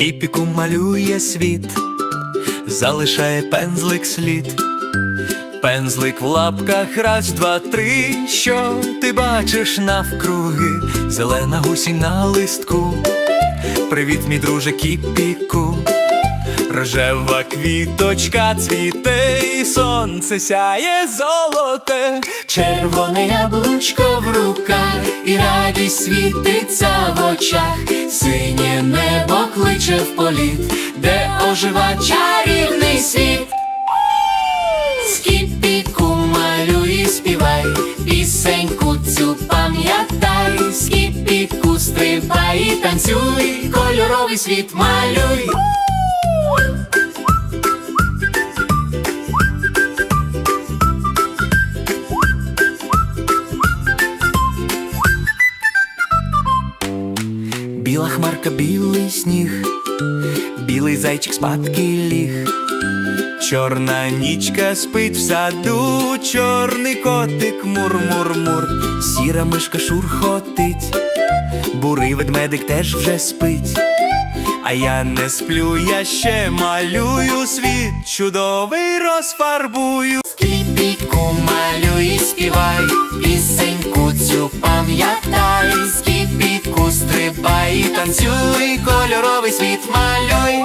Скіпіку малює світ, залишає пензлик слід. Пензлик в лапках, раз, два, три. Що ти бачиш навкруги? Зелена гусінь на листку. Привіт, мій друже Кіпіку. Рожева квіточка цвіте, і сонце сяє золоте. Червоне яблучко в руках, і радість світиться в очах, синє небо кличе в політ, де ожива чарівний світ. Скіпіку малюй і співай, пісеньку цю пам'ятай, скіпіку стрибай і танцюй, кольоровий світ малюй. Біла хмарка, білий сніг, білий зайчик спадки ліг. Чорна нічка спить в саду, чорний котик мур-мур-мур, сіра мишка шурхотить, бурий ведмедик теж вже спить. А я не сплю, я ще малюю світ, чудовий розфарбую. Скіпіку малюй співай, пісеньку цю пам'ятай, і танцюй, кольоровий світ малюй.